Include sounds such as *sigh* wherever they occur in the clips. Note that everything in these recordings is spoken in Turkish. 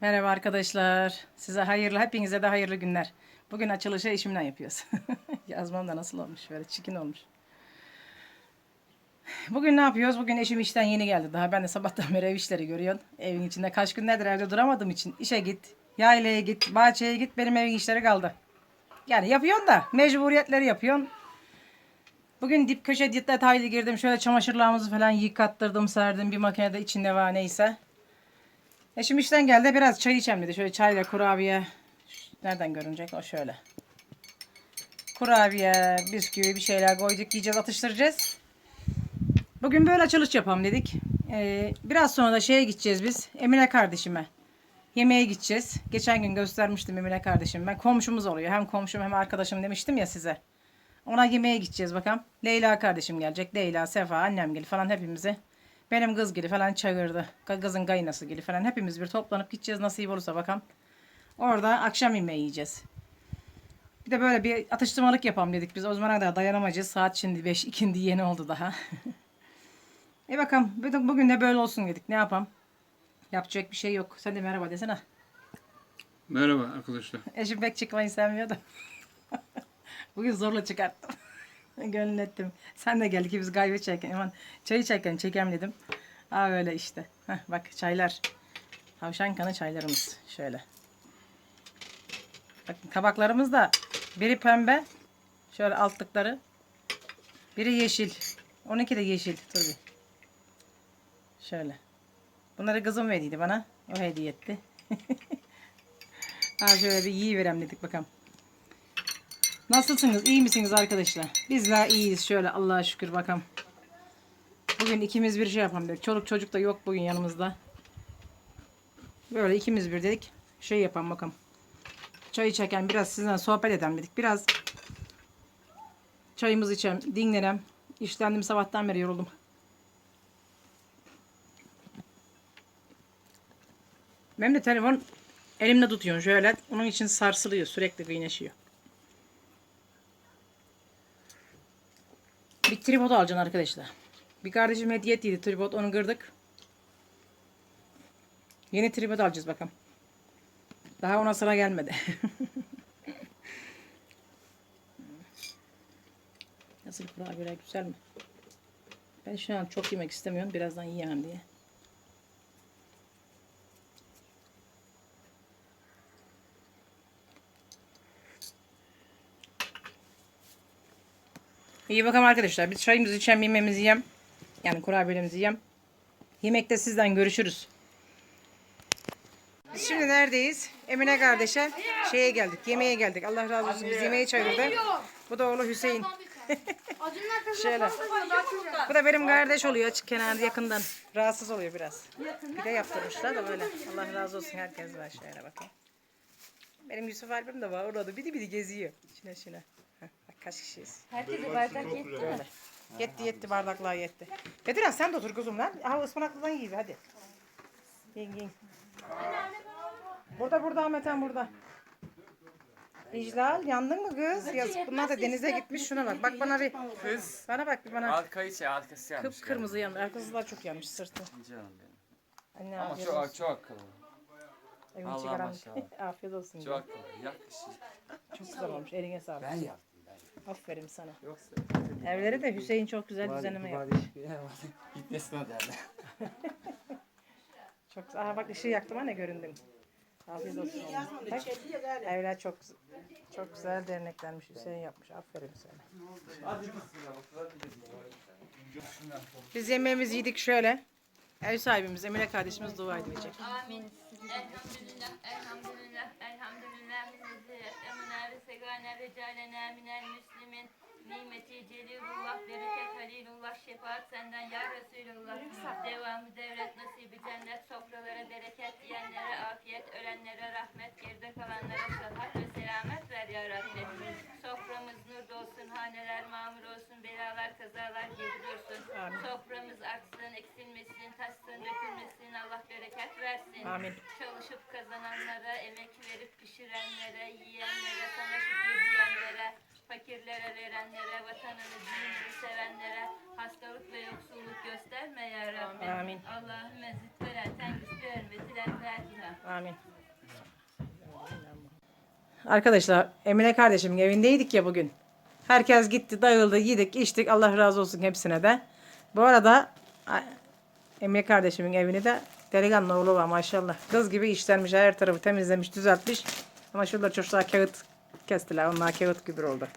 Merhaba arkadaşlar. Size hayırlı, hepinize de hayırlı günler. Bugün açılışı eşimle yapıyoruz. *laughs* Yazmam da nasıl olmuş, böyle çikin olmuş. Bugün ne yapıyoruz? Bugün eşim işten yeni geldi daha. Ben de sabahtan beri ev işleri görüyorsun. Evin içinde kaç günlerdir evde duramadığım için işe git, yaylaya git, bahçeye git. Benim evin işleri kaldı. Yani yapıyorsun da mecburiyetleri yapıyorsun. Bugün dip köşe detaylı girdim. Şöyle çamaşırlarımızı falan yıkattırdım, serdim. Bir makinede içinde var neyse. Eşim işten geldi biraz çay içelim dedi. Şöyle çayla kurabiye. Nereden görünecek? O şöyle. Kurabiye, bisküvi bir şeyler koyduk. Yiyeceğiz, atıştıracağız. Bugün böyle açılış yapalım dedik. Ee, biraz sonra da şeye gideceğiz biz. Emine kardeşime. Yemeğe gideceğiz. Geçen gün göstermiştim Emine kardeşim. Ben komşumuz oluyor. Hem komşum hem arkadaşım demiştim ya size. Ona yemeğe gideceğiz bakalım. Leyla kardeşim gelecek. Leyla, Sefa, annem gibi falan hepimizi. Benim kız gibi falan çağırdı. Kızın kaynası gibi falan. Hepimiz bir toplanıp gideceğiz nasip olursa bakalım. Orada akşam yemeği yiyeceğiz. Bir de böyle bir atıştırmalık yapalım dedik biz. O zamana kadar dayanamayacağız. Saat şimdi 5 ikindi yeni oldu daha. *laughs* e bakalım bugün bugün de böyle olsun dedik. Ne yapalım? Yapacak bir şey yok. Sen de merhaba desene. Merhaba arkadaşlar. Eşim pek çıkmayı sevmiyordu. *laughs* Bugün zorla çıkarttım. Gönül ettim. Sen de gel ki biz kahve içerken, aman çay içerken çekem dedim. Aa öyle işte. Heh, bak çaylar. Tavşan kanı çaylarımız. Şöyle. Bakın tabaklarımız da biri pembe. Şöyle altlıkları. Biri yeşil. 12 de yeşil. Dur bir. Şöyle. Bunları kızım verdiydi bana. O hediye etti. *laughs* Ha şöyle bir iyi verem dedik bakalım. Nasılsınız? İyi misiniz arkadaşlar? Bizler iyiyiz şöyle Allah'a şükür bakalım. Bugün ikimiz bir şey yapalım dedik. Çoluk çocuk da yok bugün yanımızda. Böyle ikimiz bir dedik. Şey yapalım bakalım. Çay içerken biraz sizinle sohbet edelim dedik. Biraz çayımızı içelim, dinlenem. İşlendim sabahtan beri yoruldum. Benim de telefon elimde tutuyorum şöyle. Onun için sarsılıyor. Sürekli kıynaşıyor. Tripod alacaksın arkadaşlar. Bir kardeşim hediye ettiydi tripod. Onu kırdık. Yeni tripod alacağız bakalım. Daha ona sıra gelmedi. *laughs* Nasıl kurabiyeler güzel mi? Ben şu an çok yemek istemiyorum. Birazdan yiyemem diye. İyi bakalım arkadaşlar. Biz çayımızı içelim, yemeğimizi yiyem. Yani kurabiyelerimizi yiyem. Yemekte sizden görüşürüz. Biz şimdi neredeyiz? Emine kardeşe şeye geldik. Yemeğe geldik. Allah razı olsun. Biz yemeğe çağırdı. Bu da oğlu Hüseyin. *laughs* Şöyle. Bu da benim kardeş oluyor açık kenarda yakından. Rahatsız oluyor biraz. Bir de yaptırmışlar da böyle. Allah razı olsun herkes var şöyle bakın. Benim Yusuf Alp'im de var orada bidi bidi geziyor. İçine içine. Kaç kişiyiz. Herkese bardak yetti mi? Yetti yetti bardaklar yetti. Bedirhan sen de otur kızım lan. Ha ıspanaklıdan yiyin hadi. Yiyin yiyin. Burada burada Ahmet'en burada. İclal yandın mı kız? Yazık bunlar da denize gitmiş şuna bak. Bak bana bir. Kız. Bana bak bir bana. Arkayı şey arkası yanmış. Kıpkırmızı yanmış. Arkası da çok yanmış sırtı. Canım benim. Anne Ama afiyet çok olsun. çok akıllı. Evin Allah içi maşallah. *laughs* afiyet olsun. Çok diyor. akıllı. Yakışır. Çok güzel olmuş. Eline sağlık. Ben yaptım. Aferin sana. Yoksa Evleri de Hüseyin çok güzel düzenleme yaptı. *laughs* gitmesin o derdi. *laughs* Çok güzel. Aha bak ışığı yaktım anne göründün. Afiyet olsun. Bak, evler çok çok güzel derneklenmiş. Hüseyin yapmış. Aferin sana. Biz yemeğimizi yedik şöyle. Ev sahibimiz Emine kardeşimiz dua edecek. Amin. Elhamdülillah, elhamdülillah, elhamdülillah. Emine ve segane ve calene minel müslimin. Nimeti celilullah, bereket halilullah, şefaat senden ya Resulullah. Devamı devlet nasibi cennet, sofralara bereket, yiyenlere afiyet, ölenlere rahmet, geride kalanlara sıhhat ve selamet ver ya Rabbi. Soframız nur dolsun, haneler mamur olsun, belalar kazalar geri dursun. Soframız aksın, eksilmesin, taşsın, dökülmesin, Allah bereket versin. Amin. Çalışıp kazananlara, emek verip pişirenlere, yiyenlere, diyenlere, fakirlere verenlere, vatanını, dinini sevenlere, hastalık ve yoksulluk gösterme ya Rabbi. Amin. Allahümme zikveren, tengis bir hürmetiyle Fatiha. Amin. Arkadaşlar Emine kardeşimin evindeydik ya bugün. Herkes gitti, dağıldı, yedik, içtik. Allah razı olsun hepsine de. Bu arada Emine kardeşimin evini de delikanlı oğlu var maşallah. Kız gibi işlenmiş, her tarafı temizlemiş, düzeltmiş. Ama şurada çocuklar kağıt kestiler. Onlar kağıt gibi oldu.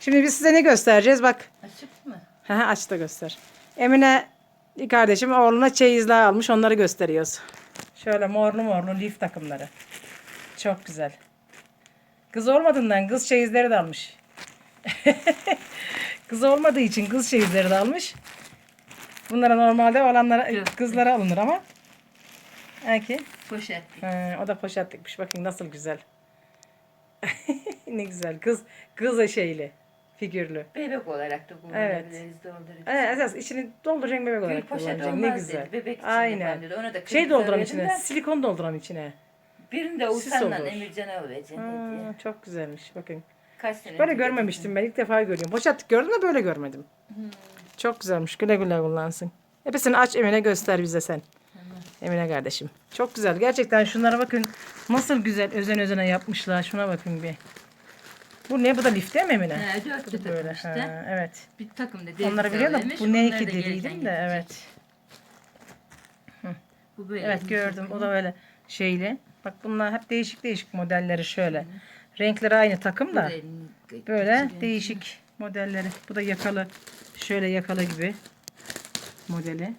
Şimdi biz size ne göstereceğiz? Bak Açık mı? Aç da göster. Emine kardeşim oğluna çeyizler almış. Onları gösteriyoruz. Şöyle morlu morlu lif takımları. Çok güzel. Kız olmadığından kız çeyizleri de almış. *laughs* kız olmadığı için kız çeyizleri de almış. Bunlara normalde olanlara Yok. kızlara alınır ama. Belki. Poşet. Ha, o da poşetlikmiş. Bakın nasıl güzel. *laughs* ne güzel. Kız kız şeyli. Figürlü. Bebek olarak da kullanabiliriz doldururuz. Evet, esas içini dolduracaksın bebek olarak poşet kullanacaksın. Ne olmaz güzel. dedi. Bebek için Aynen. dedi. Ona da Şey dolduran içine. de, Silikon dolduran içine. Birini de olur. Emircan'a vereceksin dedi. Aa, çok güzelmiş. Bakın. Kaç sene Böyle görmemiştim ben. ilk defa görüyorum. Poşetlik gördüm de böyle görmedim. Hmm. Çok güzelmiş. Güle güle kullansın. Hepsini aç Emine göster bize sen. Emine kardeşim. Çok güzel. Gerçekten şunlara bakın. Nasıl güzel özen özene yapmışlar. Şuna bakın bir. Bu ne? Bu da lif değil mi Emine? He, dört Bu da takım böyle. işte. Ha, evet. Bir takım da Onları biliyorum da bu ne ki dediydim de evet. Bu böyle. Evet gördüm. O da öyle şeyli. Bak bunlar hep değişik değişik modelleri şöyle. Renkleri aynı takım da. Böyle değişik modelleri. Bu da yakalı. Şöyle yakalı gibi modeli.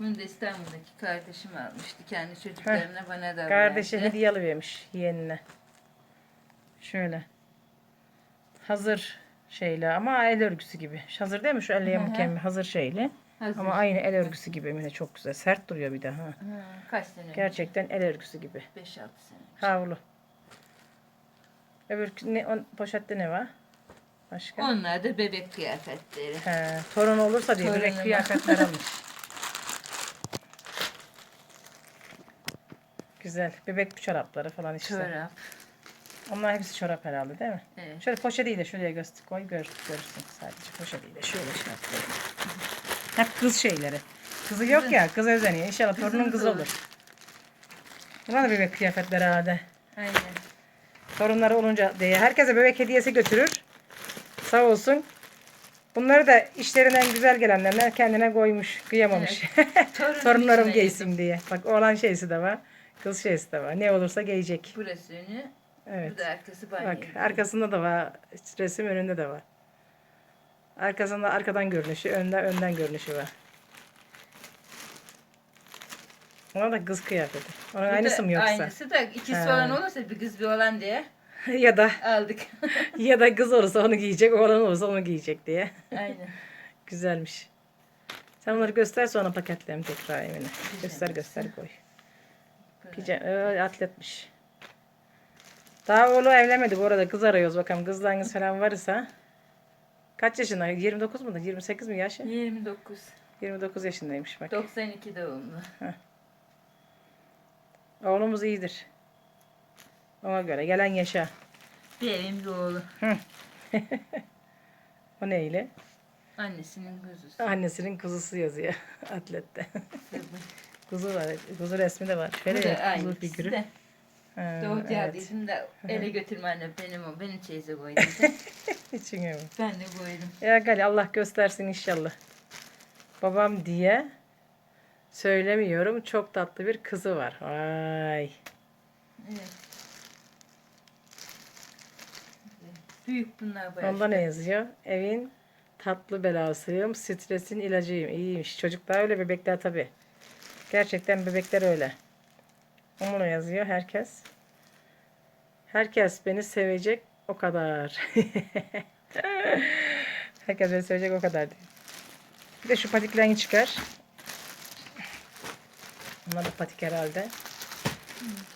Bunu da İstanbul'daki kardeşim almıştı. Kendi çocuklarına bana da Kardeşi verdi. hediye alıvermiş yeğenine. Şöyle. Hazır şeyle ama el örgüsü gibi. Hazır değil mi? Şu elle yamuk hazır şeyle. Hazır. Ama aynı el örgüsü gibi Emine çok güzel. Sert duruyor bir de ha. Kaç sene? Gerçekten el örgüsü gibi. 5-6 sene. Havlu. Öbür ne, on, poşette ne var? Başka? Onlar da bebek kıyafetleri. He, torun olursa diye bebek Torununa. kıyafetler almış. *laughs* Güzel. Bebek çorapları falan işte. Çorap. Onlar hepsi çorap herhalde değil mi? Evet. Şöyle poşetiyle şuraya göster koy gör, görürsün sadece poşetiyle şöyle şey yapalım. Hep kız şeyleri. Kızı yok ya kız özeniyor. İnşallah torunun kız kızı olur. Bunlar da bebek kıyafetleri herhalde. Aynen. Torunları olunca diye. Herkese bebek hediyesi götürür. Sağ olsun. Bunları da işlerinden güzel gelenlerine kendine koymuş. Kıyamamış. *laughs* Torunun Torunlarım içine giysin diye. Bak oğlan şeysi de var. Kız şeysi de var. Ne olursa giyecek. Burası önü. Evet. Bu da arkası banyo. Bak arkasında da var. Resim önünde de var. Arkasında arkadan görünüşü, önden önden görünüşü var. Ona da kız kıyafeti. Onun Bu da aynısı mı yoksa? Aynısı da ikisi He. olan olursa bir kız bir olan diye *laughs* ya da aldık. *laughs* ya da kız olursa onu giyecek, oğlan olursa onu giyecek diye. Aynen. *laughs* Güzelmiş. Sen onları göster sonra paketleyelim tekrar Emine. Göster göster koy. Pijama, atletmiş. Daha oğlu evlenmedi bu arada. Kız arıyoruz bakalım. Kızlarınız falan varsa. Kaç yaşında? 29 mu da? 28 mi yaşı? 29. 29 yaşındaymış bak. 92 doğumlu. Oğlumuz iyidir. Ona göre. Gelen yaşa. Evin bir oğlu. *laughs* O neyle? Annesinin kuzusu. Annesinin kuzusu yazıyor *laughs* atlette. kuzu var. Kuzu resmi de var. Şöyle kuzu figürü. de. Ha, Doğut evet. yardıydım da eve götürme anne benim o. Beni çeyize koy dedi. *laughs* İçin öyle. ben de koydum. Ya gal Allah göstersin inşallah. Babam diye söylemiyorum. Çok tatlı bir kızı var. Vay. Evet. Büyük bunlar bayağı. Onda ne yazıyor? Evin tatlı belasıyım, stresin ilacıyım. İyiymiş. Çocuklar öyle, bebekler tabii. Gerçekten bebekler öyle. Onu yazıyor herkes. Herkes beni sevecek o kadar. *laughs* herkes beni sevecek o kadar diyor. Bir de şu patiklerini çıkar. Bunlar da patik herhalde.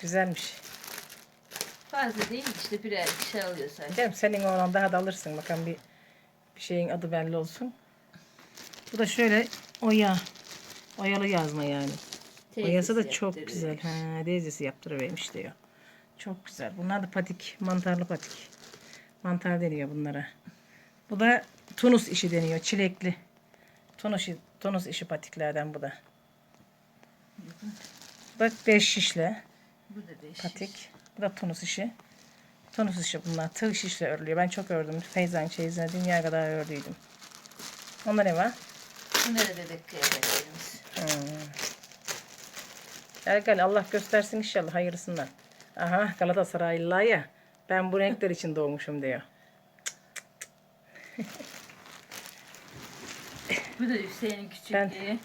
Güzelmiş. Fazla değil işte birer şey alıyor sadece. Canım senin oğlan daha da alırsın. Bakalım bir, bir şeyin adı belli olsun. Bu da şöyle oya. Oyalı yazma yani. Oyası da çok güzel. Ha, teyzesi yaptırıvermiş diyor. Çok güzel. Bunlar da patik. Mantarlı patik. Mantar deniyor bunlara. Bu da Tunus işi deniyor. Çilekli. Tunus, Tunus işi patiklerden bu da. Bu da 5 şişle Bu da beş. patik. Bu da tonus işi. Tonus işi bunlar. Tığ şişle örülüyor. Ben çok ördüm. Feyzan çeyizine dünya kadar ördüydüm. Onda ne var? Bunlara bebek kıyafetlerimiz. Gel gel Allah göstersin inşallah hayırlısından. Aha Galatasaraylılar ya. Ben bu renkler için doğmuşum diyor. *laughs* Bu da Hüseyin'in küçüklüğü.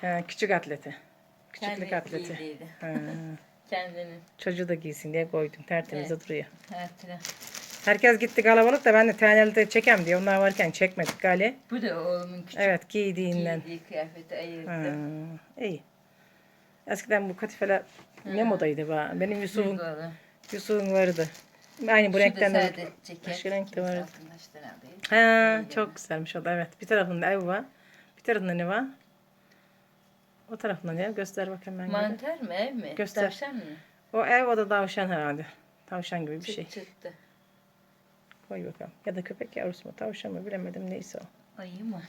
Ha, küçük atleti. Küçüklük Kendi atleti. Ha, *laughs* Kendinin. çocuğu da giysin diye koydum. Tertemiz Evet. duruyor. Türlü. Herkes gitti kalabalık da ben de tanelde çekem diye. Onlar varken çekmedik gali. Bu da oğlumun küçük Evet giydiğinden. giydiği kıyafeti Ha, ayırdım. iyi. Eskiden bu katifeler ne modaydı be? Benim Yusuf'un. Yusuf'un vardı. Aynı bu Şu renkten de. ceket. Başka renk de var. Alayım. Ha, çok güzelmiş o da evet. Bir tarafında ev var. Bir tarafında ne var? O tarafında ne? Göster bakayım ben. Mantar mı ev mi? Göster. Tavşan mı? O ev o da tavşan herhalde. Tavşan gibi bir şey. Çıt çıktı. Koy bakalım. Ya da köpek yavrusu mu tavşan mı bilemedim neyse o. Ayı mı?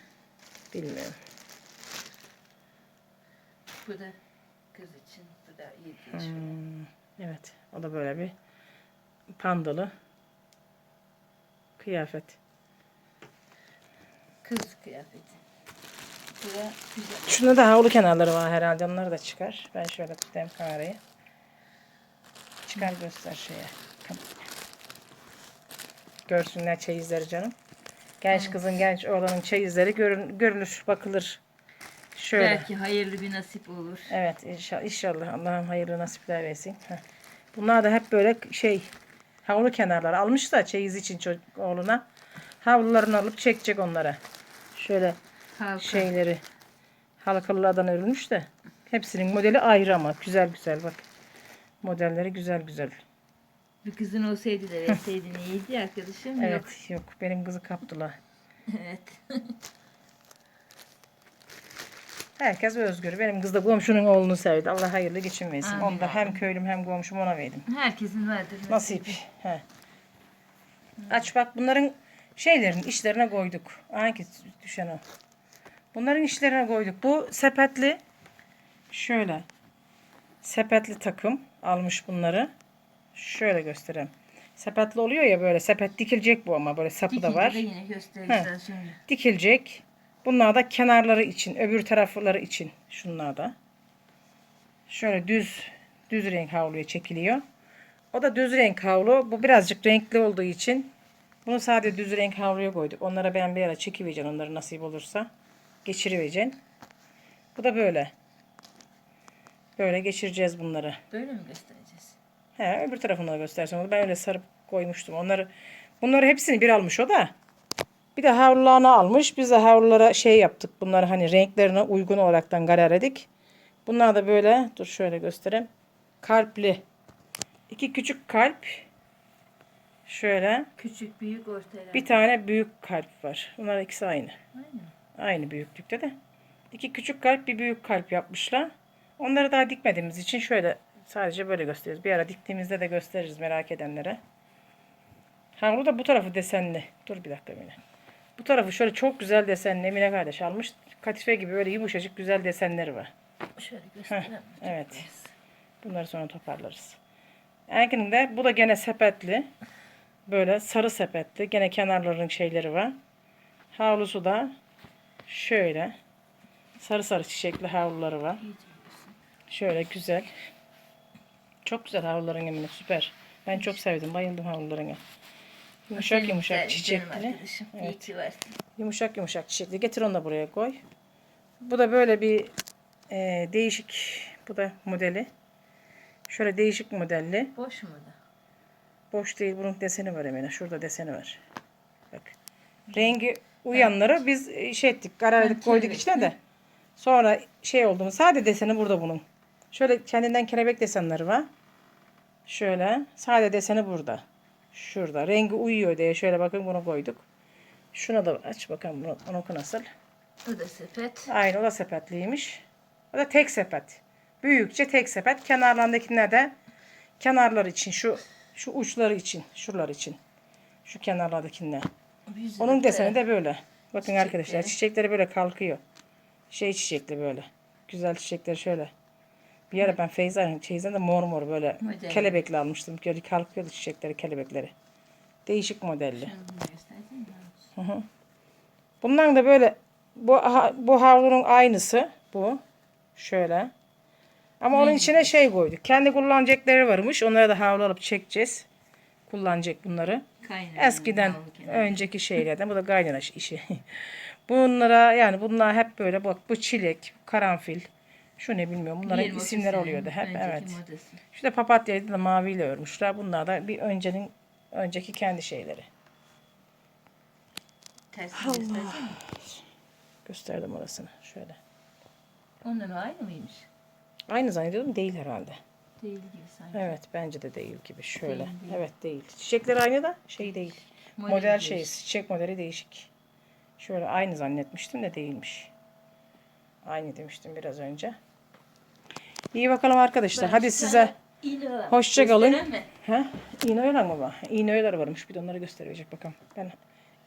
Bilmiyorum. Bu da kız için. Bu da iyi değil. Hmm, evet o da böyle bir pandalı kıyafet. Kız kıyafeti. Güzel. Şunda da havlu kenarları var herhalde. Onları da çıkar. Ben şöyle tutayım kamerayı. Çıkar göster şeye. Görsünler çeyizleri canım. Genç kızın, genç oğlanın çeyizleri görün, görülür, bakılır. Şöyle. Belki hayırlı bir nasip olur. Evet inşallah, inşallah Allah'ım hayırlı nasipler versin. Heh. Bunlar da hep böyle şey havlu kenarları almış da çeyiz için çocuk oğluna. Havlularını alıp çekecek onlara. Şöyle Halka. şeyleri halkalılardan örülmüş de hepsinin modeli ayrı ama güzel güzel bak. Modelleri güzel güzel. Bir kızın olsaydı da verseydin iyiydi arkadaşım. Evet Yok. yok, benim kızı kaptılar. *laughs* Evet. Herkes özgür. Benim kız da komşunun oğlunu sevdi. Allah hayırlı geçim versin. Amin, Onda hem köylüm hem komşum ona verdim. Herkesin vardır. Nasip. He. Aç bak bunların şeylerin işlerine koyduk. Hangi düşen o. Bunların işlerine koyduk. Bu sepetli şöyle sepetli takım almış bunları. Şöyle göstereyim. Sepetli oluyor ya böyle sepet dikilecek bu ama böyle sapı da var. De yine göstereceğiz sonra. Dikilecek. Bunlar da kenarları için, öbür tarafları için şunlar da. Şöyle düz düz renk havluya çekiliyor. O da düz renk havlu. Bu birazcık renkli olduğu için bunu sadece düz renk havluya koyduk. Onlara ben bir ara çekivereceğim onları nasip olursa. Geçirivereceğim. Bu da böyle. Böyle geçireceğiz bunları. Böyle mi göstereceğiz? He, öbür tarafını da göstersen. Ben öyle sarıp koymuştum. Onları bunları hepsini bir almış o da. Bir de havlularını almış. Biz de havlulara şey yaptık. Bunları hani renklerine uygun olaraktan ettik. Bunlar da böyle dur şöyle göstereyim. Kalpli. İki küçük kalp. Şöyle. Küçük, büyük, orta. Bir tane büyük kalp var. Bunlar ikisi aynı. Aynı? Aynı büyüklükte de. İki küçük kalp bir büyük kalp yapmışlar. Onları daha dikmediğimiz için şöyle sadece böyle gösteriyoruz. Bir ara diktiğimizde de gösteririz merak edenlere. Havlu da bu tarafı desenli. Dur bir dakika Emine. Bu tarafı şöyle çok güzel desenli Emine kardeş almış. Katife gibi böyle yumuşacık güzel desenleri var. Şöyle gösterelim. Evet. Bunları sonra toparlarız. Erkin'in de bu da gene sepetli. Böyle sarı sepetli. Gene kenarların şeyleri var. Havlusu da şöyle. Sarı sarı çiçekli havluları var. Şöyle güzel. Çok güzel havluların Emine süper. Ben çok sevdim. Bayıldım havlularına. Yumuşak yumuşak çiçekli. Evet. Yumuşak yumuşak çiçekli. Getir onu da buraya koy. Bu da böyle bir e, değişik. Bu da modeli. Şöyle değişik modelli. Boş mu da? Boş değil. Bunun deseni var Emine. Şurada deseni var. Bak. Rengi uyanları biz e, şey ettik. Karar ettik koyduk içine de. Sonra şey oldu mu? Sade deseni burada bunun. Şöyle kendinden kelebek desenleri var. Şöyle. Sade deseni burada. Şurada. Rengi uyuyor diye şöyle bakın bunu koyduk. Şuna da aç bakalım bunu, onunki nasıl. Bu da sepet. Aynı o da sepetliymiş. O da tek sepet. Büyükçe tek sepet. Kenarlarındakiler de kenarlar için şu şu uçları için, şuralar için. Şu kenarlardakiler. Yüzü Onun de- deseni de böyle. Bakın arkadaşlar Çiçekleri. çiçekleri böyle kalkıyor. Şey çiçekli böyle. Güzel çiçekler şöyle. Bir ara ben Feyza'nın çeyizden de mor mor böyle Model. kelebekli almıştım. Böyle kalkıyordu çiçekleri, kelebekleri. Değişik modelli. Ya. Bundan da böyle bu ha- bu havlunun aynısı bu. Şöyle. Ama onun içine şey koyduk. Kendi kullanacakları varmış. Onlara da havlu alıp çekeceğiz. Kullanacak bunları. Kaynar. Eskiden önceki şeylerden. Bu da kaynana işi. *laughs* Bunlara yani bunlar hep böyle bak bu çilek, karanfil. Şu ne bilmiyorum. Bunların 20-30 isimleri sene oluyordu hep. önceki Evet. modası. Şu da papatyayı da maviyle örmüşler. Bunlar da bir öncenin önceki kendi şeyleri. Tersini. Gösterdim orasını. Şöyle. Onların aynı mıymış? Aynı zannediyordum değil herhalde. Değil gibi sanki. Evet bence de değil gibi. Şöyle. Değil, değil. Evet değil. Çiçekler aynı da şey değil. Modeli Model şey, çiçek modeli değişik. Şöyle aynı zannetmiştim de değilmiş. Aynı demiştim biraz önce. İyi bakalım arkadaşlar. Hadi size hoşça kalın. Mi? Ha? İğne oyalar mı var? İğne oyalar varmış. Bir de onları gösterecek bakalım. Ben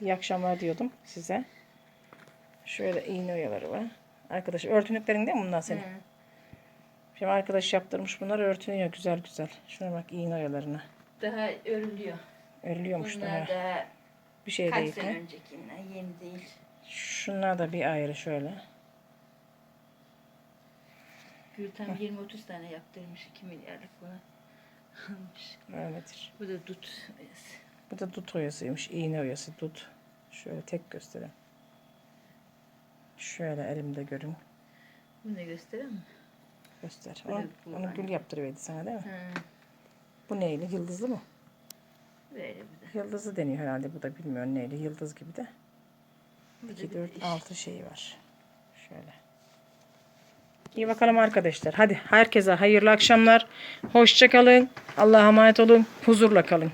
iyi akşamlar diyordum size. Şöyle iğne oyaları var. Arkadaş örtünüklerin değil mi bunlar senin? Hı. Şimdi arkadaş yaptırmış bunlar örtünüyor güzel güzel. Şuna bak iğne oyalarına. Daha örülüyor. Örülüyormuş daha. Bunlar da Bir şey kaç değil. sene mi? öncekinden yeni değil. Şunlar da bir ayrı şöyle. Gülten 20-30 tane yaptırmış 2 milyarlık buna. Almış. Öyledir. Bu da dut oyası. Bu da dut oyasıymış. iğne oyası dut. Şöyle tek göstereyim. Şöyle elimde görün. Bunu da göstereyim mi? Göster. Onu, onu gül yaptırıverdi sana değil mi? Ha, Bu neyli? Yıldızlı mı? böyle bu da. Yıldızı deniyor herhalde. Bu da bilmiyorum neyli. Yıldız gibi de. Bu da 2, bir 4, iş. 6 şeyi var. Şöyle. İyi bakalım arkadaşlar. Hadi herkese hayırlı akşamlar. Hoşça kalın. Allah'a emanet olun. Huzurla kalın.